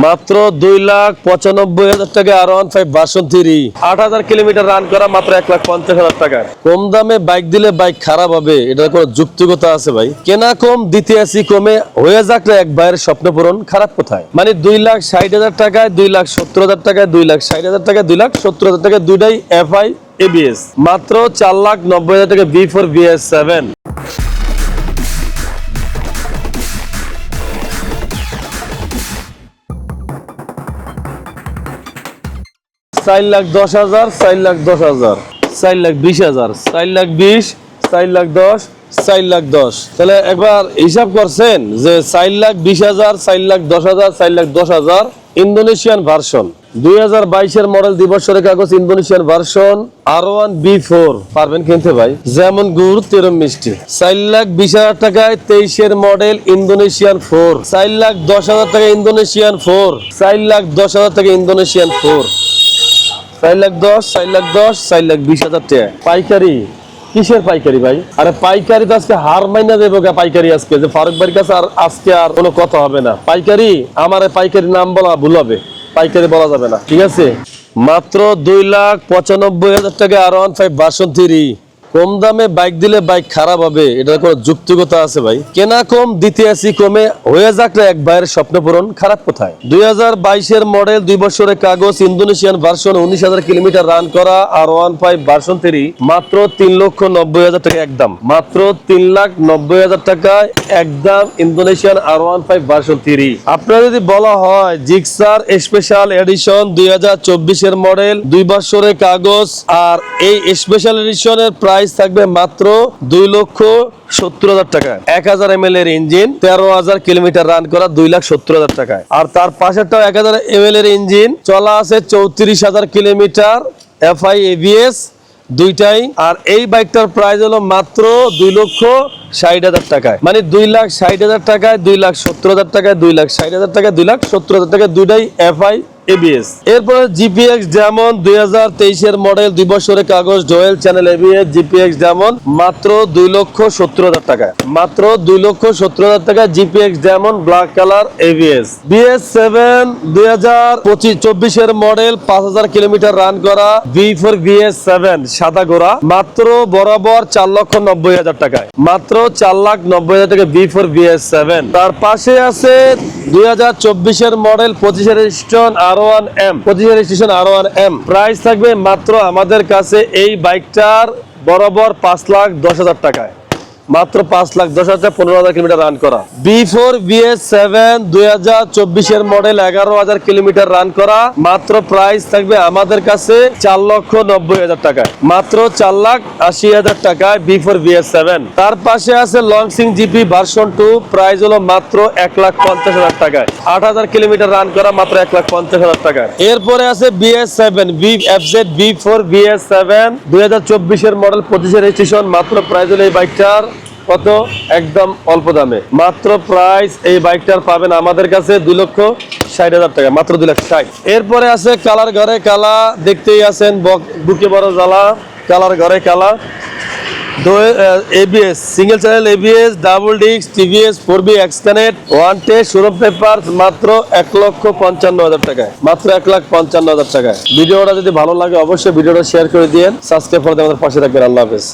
মাত্র দুই লাখ পঁচানব্বই হাজার টাকা R one five version three. আট হাজার কিলোমিটার রান করা মাত্র এক লাখ পঞ্চাশ হাজার টাকা। কম দামে বাইক দিলে বাইক খারাপ হবে, এটার কোনো যুক্তিগতা আছে ভাই? কেনা কম আসি কমে, হয়ে যাক এক ভাইয়ের স্বপ্ন পূরণ, খারাপ কোথায়? মানে দুই লাখ ষাট হাজার টাকায় দুই লাখ সত্তর হাজার টাকায় দুই লাখ ষাট হাজার টাকায় দুই লাখ সত্তর হাজার টাকায় দুইটাই এফআই এবিএস মাত্র চার লাখ নব্বই হাজার টাকা বি ফোর বিএস সেভেন চার লাখ দশ হাজার চার লাখ দশ হাজার চার লাখ বিশ হাজার চার লাখ বিশ চার লাখ দশ চার লাখ দশ তাহলে একবার হিসাব করছেন যে চার লাখ বিশ হাজার চার লাখ দশ হাজার চার লাখ দশ হাজার ইন্দোনেশিয়ান ভার্সন দুই হাজার বাইশের মডেল দিবসের কাগজ Indonesian version R one B four পারবেন কিনতে ভাই যেমন গুড় তেরম মিষ্টি চার লাখ বিশ হাজার টাকায় তেইশের মডেল ইন্দোনেশিয়ান ফোর চার লাখ দশ হাজার টাকা ইন্দোনেশিয়ান ফোর চার লাখ দশ হাজার টাকা ইন্দোনেশিয়ান ফোর চার লাখ দশ, চার লাখ দশ, চার লাখ বিশ হাজার টাকা। পাইকারি। কিসের পাইকারি ভাই? আরে পাইকারি তো আজকে হার মাইনা দেবো পাইকারি আজকে। যে ফারুক ভাইয়ের কাছে আর আজকে আর কোনো কথা হবে না। পাইকারি, আমার পাইকারি নাম বলা ভুল হবে। পাইকারি বলা যাবে না। ঠিক আছে? মাত্র দুই লাখ পঁচানব্বই হাজার টাকা আর ওয়ান ফাইভ থ্রি। কম দামে বাইক দিলে বাইক খারাপ হবে, এটার কোনো যুক্তিগতা আছে ভাই? কেনা কম আসি কমে, হয়ে যাক এক ভাইয়ের স্বপ্ন পূরণ, খারাপ কোথায়? দুই হাজার বাইশের মডেল দুই বছরের কাগজ, ইন্দোনেশিয়ান ভার্সন উনিশ হাজার কিলোমিটার রান করা, R one five version three মাত্র তিন লক্ষ নব্বই হাজার টাকা একদম মাত্র তিন লাখ নব্বই হাজার টাকা একদম Indonesian R one five version three আপনার যদি বলা হয়, জিক্সার স্পেশাল এডিশন দুই হাজার চব্বিশের মডেল দুই বছরের কাগজ, আর এই স্পেশাল এডিশনের প্রাইস থাকবে মাত্র দুই লক্ষ সত্তর হাজার টাকা এক হাজার এম এল এর ইঞ্জিন তেরো হাজার কিলোমিটার রান করা দুই লাখ সত্তর হাজার টাকায়। আর তার পাশেরটাও এক হাজার এম এল এর ইঞ্জিন চলা আছে চৌত্রিশ হাজার কিলোমিটার এফআই এভিএস দুইটাই। আর এই বাইকটার প্রাইস হলো মাত্র দুই লক্ষ ষাট হাজার টাকায়। মানে দুই লাখ ষাট হাজার টাকায়, দুই লাখ সত্তর হাজার টাকায়, দুই লাখ ষাট হাজার টাকায়, দুই লাখ সত্তর হাজার টাকায়, দুইটাই এফআই এবিএস এরপরে জিপিএক্স যেমন দুই হাজার তেইশের মডেল দুই বছরের কাগজ ডোয়েল চ্যানেল এবিএস জিপিএক্স যেমন মাত্র দুই লক্ষ সত্তর হাজার টাকায়। মাত্র দুই লক্ষ সত্তর হাজার টাকা জিপিএক্স যেমন black colour ABS BS seven দুই হাজার পঁচিশ চব্বিশের মডেল পাঁচ হাজার কিলোমিটার রান করা ভি ফোর বিএস সেভেন সাদা গোড়া। মাত্র বরাবর চার লক্ষ নব্বই হাজার টাকায়। মাত্র চার লাখ নব্বই হাজার টাকা বি ফোর বিএস সেভেন তার পাশে আছে দুই হাজার চব্বিশের মডেল পঁচিশের স্টেশন আর ওয়ান এম পঁচিশের station R one M price থাকবে মাত্র আমাদের কাছে এই বাইকটার বরাবর পাঁচ লাখ দশ হাজার টাকায়। মাত্র পাঁচ লাখ দশ হাজার পনেরো হাজার কিলোমিটার রান করা। বি ফোর বিএস সেভেন দুই হাজার চব্বিশের মডেল এগারো হাজার কিলোমিটার রান করা। মাত্র প্রাইস থাকবে আমাদের কাছে চার লক্ষ নব্বই হাজার টাকায়। মাত্র চার লাখ আশি হাজার টাকায় বি ফোর বিএস সেভেন তার পাশে আছে লং সিং জিপি ভার্সন টু প্রাইস হলো মাত্র এক লাখ পঞ্চাশ হাজার টাকায়। আট হাজার কিলোমিটার রান করা মাত্র এক লাখ পঞ্চাশ হাজার টাকায়। এরপরে আছে BS seven B F Z B four BS seven দুই হাজার চব্বিশের মডেল পঁচিশের রেজিস্ট্রেশন মাত্র প্রাইস হলো এই বাইকটার কত? একদম অল্প দামে। মাত্র প্রাইস এই বাইকটার পাবেন আমাদের কাছে দুই লক্ষ ষাট হাজার টাকা, মাত্র দুই লাখ ষাট। এরপরে আছে কালার ঘরে কালা, দেখতেই আছেন বুকে বড় জ্বালা, কালার ঘরে কালা। ABS single channel ABS double disc TVS four B এক্সকানেট one test paper মাত্র এক লক্ষ পঞ্চান্ন হাজার টাকায়। মাত্র এক লাখ পঞ্চান্ন হাজার টাকায়। ভিডিওটা যদি ভালো লাগে, অবশ্যই ভিডিওটা শেয়ার করে দিন সাবস্ক্রাইব করে দিয়ে আমাদের পাশে থাকবেন। আল্লাহ হাফেজ।